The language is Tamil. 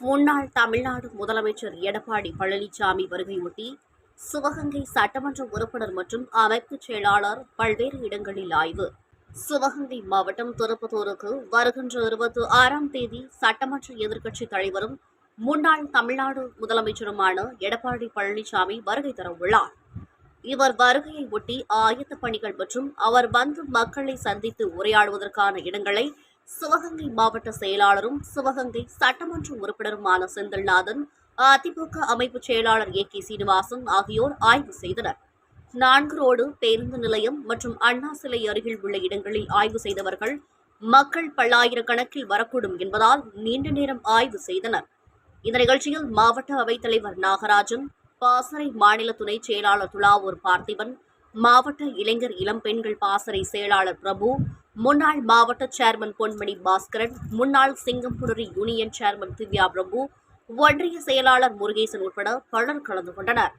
முன்னாள் தமிழ்நாடு முதலமைச்சர் எடப்பாடி பழனிசாமி வருகையொட்டி சிவகங்கை சட்டமன்ற உறுப்பினர் மற்றும் அமைப்பு செயலாளர் பல்வேறு இடங்களில் ஆய்வு. சிவகங்கை மாவட்டம் திருப்பத்தூருக்கு வருகின்ற இருபத்தி ஆறாம் தேதி சட்டமன்ற எதிர்க்கட்சித் தலைவரும் முன்னாள் தமிழ்நாடு முதலமைச்சருமான எடப்பாடி பழனிசாமி வருகை தரவுள்ளார் இவர் வருகையை ஒட்டி ஆயத்த பணிகள் மற்றும் அவர் வந்து மக்களை சந்தித்து உரையாடுவதற்கான இடங்களை சிவகங்கை மாவட்ட செயலாளரும் சிவகங்கை சட்டமன்ற உறுப்பினருமான செந்தில்நாதன் அதிமுக அமைப்பு செயலாளர் ஏ கே சீனிவாசன் ஆகியோர் ஆய்வு செய்தனர். நான்கு ரோடு பேருந்து நிலையம் மற்றும் அண்ணா சிலை அருகில் உள்ள இடங்களில் ஆய்வு செய்தவர்கள் மக்கள் பல்லாயிரக்கணக்கில் வரக்கூடும் என்பதால் நீண்ட நேரம் ஆய்வு செய்தனர். இந்த நிகழ்ச்சியில் மாவட்ட அவைத்தலைவர் நாகராஜன் பாசறை மாநில துணை செயலாளர் துலாவூர் பார்த்திபன் மாவட்ட இளைஞர் இளம் பெண்கள் பாசறை செயலாளர் பிரபு முன்னாள் மாவட்ட சேர்மன் பொன்மணி பாஸ்கரன் முன்னாள் சிங்கம்புணரி யூனியன் சேர்மன் திவ்யா பிரபு ஒன்றிய செயலாளர் முருகேசன் உட்பட பலர் கலந்து கொண்டனர்.